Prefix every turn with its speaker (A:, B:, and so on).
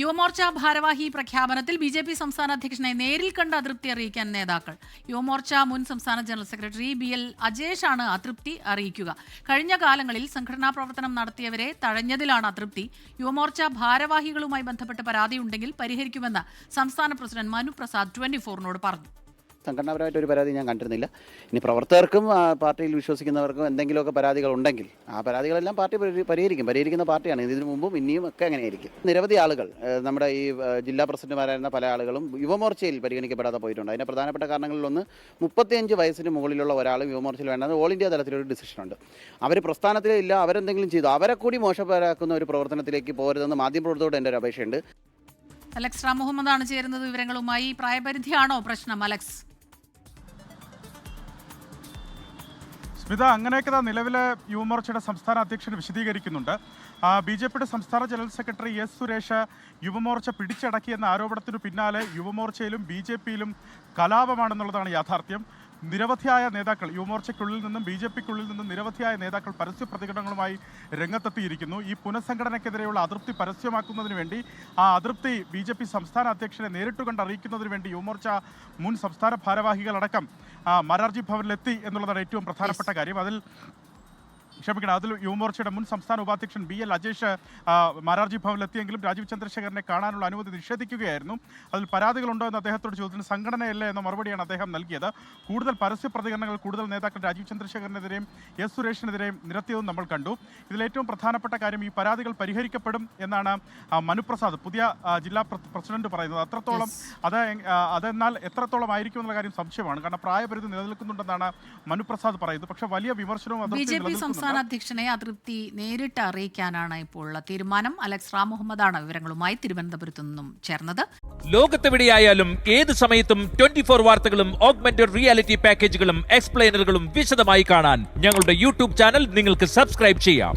A: യുവമോർച്ച ഭാരവാഹി പ്രഖ്യാപനത്തിൽ B J P സംസ്ഥാന അധ്യക്ഷനെ നേരിൽ കണ്ട് അതൃപ്തി അറിയിക്കാൻ നേതാക്കൾ. യുവമോർച്ച മുൻ സംസ്ഥാന ജനറൽ സെക്രട്ടറി ബി എൽ അജേഷാണ് അതൃപ്തി അറിയിക്കുക. കഴിഞ്ഞ കാലങ്ങളിൽ സംഘടനാ പ്രവർത്തനം നടത്തിയവരെ തഴഞ്ഞതിലാണ് അതൃപ്തി. യുവമോർച്ച ഭാരവാഹികളുമായി ബന്ധപ്പെട്ട് പരാതിയുണ്ടെങ്കിൽ പരിഹരിക്കുമെന്ന് സംസ്ഥാന പ്രസിഡന്റ് മനു പ്രസാദ് ട്വന്റി ഫോറിനോട് പറഞ്ഞു.
B: സംഘടനാപരമായിട്ട് ഒരു പരാതി ഞാൻ കണ്ടിരുന്നില്ല. ഇനി പ്രവർത്തകർക്കും പാർട്ടിയിൽ വിശ്വസിക്കുന്നവർക്കും എന്തെങ്കിലുമൊക്കെ പരാതികൾ ഉണ്ടെങ്കിൽ ആ പരാതികളെല്ലാം പാർട്ടി പരിഹരിക്കും. പരിഹരിക്കുന്ന പാർട്ടിയാണ്. ഇതിനു മുമ്പും ഇനിയും ഒക്കെ അങ്ങനെയായിരിക്കും. നിരവധി ആളുകൾ നമ്മുടെ ഈ ജില്ലാ പ്രസിഡന്റുമാരായിരുന്ന പല ആളുകളും യുവമോർച്ചയിൽ പരിഗണിക്കപ്പെടാതെ പോയിട്ടുണ്ട്. അതിന്റെ പ്രധാനപ്പെട്ട കാരണങ്ങളിലൊന്ന് മുപ്പത്തിയഞ്ച് വയസ്സിന് മുകളിലുള്ള ഒരാളും യുവമോർച്ചയിൽ വേണ്ടത് ഓൾ ഇന്ത്യ തലത്തിലൊരു ഡിസിഷനുണ്ട്. അവർ പ്രസ്ഥാനത്തിലില്ല അവരെന്തെങ്കിലും ചെയ്തു. അവരെ കൂടി മോശപ്പെടാക്കുന്ന ഒരു പ്രവർത്തനത്തിലേക്ക് പോരുതെന്ന് മാധ്യമപ്രവർത്തകരോട് എന്റെ ഒരു അപേക്ഷയുണ്ട്.
A: അലക്സ് റാം മുഹമ്മദാണ് ചേരുന്നത് വിവരങ്ങളുമായി. പ്രായപരിധിയാണോ പ്രശ്നം അലക്സ്?
C: സ്മിത അങ്ങനെയൊക്കെ താ നിലവിലെ യുവമോർച്ചയുടെ സംസ്ഥാന അധ്യക്ഷൻ വിശദീകരിക്കുന്നുണ്ട്. ബി ജെ പിയുടെ സംസ്ഥാന general secretary S Suresh Yuva Morcha പിടിച്ചടക്കിയെന്ന ആരോപണത്തിനു പിന്നാലെ യുവമോർച്ചയിലും ബി ജെ പിയിലും കലാപമാണെന്നുള്ളതാണ് യാഥാർത്ഥ്യം. നിരവധിയായ നേതാക്കൾ യുവമോർച്ചയ്ക്കുള്ളിൽ നിന്നും ബി ജെ പിക്കുള്ളിൽ നിന്നും നിരവധിയായ നേതാക്കൾ പരസ്യ പ്രതികരണങ്ങളുമായി രംഗത്തെത്തിയിരിക്കുന്നു. ഈ പുനഃസംഘടനയ്ക്കെതിരെയുള്ള അതൃപ്തി പരസ്യമാക്കുന്നതിന് വേണ്ടി ആ അതൃപ്തി ബി ജെ പി സംസ്ഥാന അധ്യക്ഷനെ നേരിട്ട് കണ്ട് അറിയിക്കുന്നതിന് വേണ്ടി യുവമോർച്ച മുൻ സംസ്ഥാന ഭാരവാഹികളടക്കം മരാർജി ഭവനിലെത്തി എന്നുള്ളതാണ് ഏറ്റവും പ്രധാനപ്പെട്ട കാര്യം. അതിൽ ക്ഷമിക്കണം. അതിൽ യുവമോർച്ചയുടെ മുൻ സംസ്ഥാന ഉപാധ്യക്ഷൻ ബി എൽ അജേഷ് മാരാർജി ഭവനിലെത്തിയെങ്കിലും രാജീവ് ചന്ദ്രശേഖരനെ കാണാനുള്ള അനുമതി നിഷേധിക്കുകയായിരുന്നു. അതിൽ പരാതികളുണ്ടോ എന്ന് അദ്ദേഹത്തോട് ചോദ്യത്തിന് സംഘടനയല്ലേ എന്ന മറുപടിയാണ് അദ്ദേഹം നൽകിയത്. കൂടുതൽ പരസ്യ പ്രതികരണങ്ങൾ കൂടുതൽ നേതാക്കൾ രാജീവ് ചന്ദ്രശേഖരനെതിരെയും എസ് സുരേഷിനെതിരെയും നിരത്തിയതും നമ്മൾ കണ്ടു. ഇതിലേറ്റവും പ്രധാനപ്പെട്ട കാര്യം ഈ പരാതികൾ പരിഹരിക്കപ്പെടും എന്നാണ് മനുപ്രസാദ് പുതിയ ജില്ലാ പ്രസിഡന്റ് പറയുന്നത്. അത്രത്തോളം അത് അതെന്നാൽ എത്രത്തോളം ആയിരിക്കും എന്നുള്ള കാര്യം സംശയമാണ്. കാരണം പ്രായപരിധി നിലനിൽക്കുന്നുണ്ടെന്നാണ് മനുപ്രസാദ് പറയുന്നത്. പക്ഷേ വലിയ വിമർശനവും
A: ബി സംസ്ഥാന അധ്യക്ഷനെ അതൃപ്തി നേരിട്ട് അറിയിക്കാനാണ് ഇപ്പോൾ തീരുമാനം. അലക്സ് റാം മുഹമ്മദാണ് വിവരങ്ങളുമായി തിരുവനന്തപുരത്തു നിന്നും ചേർന്നത്.
D: ലോകത്തെവിടെയായാലും ഏത് സമയത്തും ട്വന്റി ഫോർ വാർത്തകളും ഓഗ്മെന്റഡ് റിയാലിറ്റി പാക്കേജുകളും എക്സ്പ്ലെയിനറുകളും വിശദമായി കാണാൻ ഞങ്ങളുടെ യൂട്യൂബ് ചാനൽ നിങ്ങൾക്ക് സബ്സ്ക്രൈബ് ചെയ്യാം.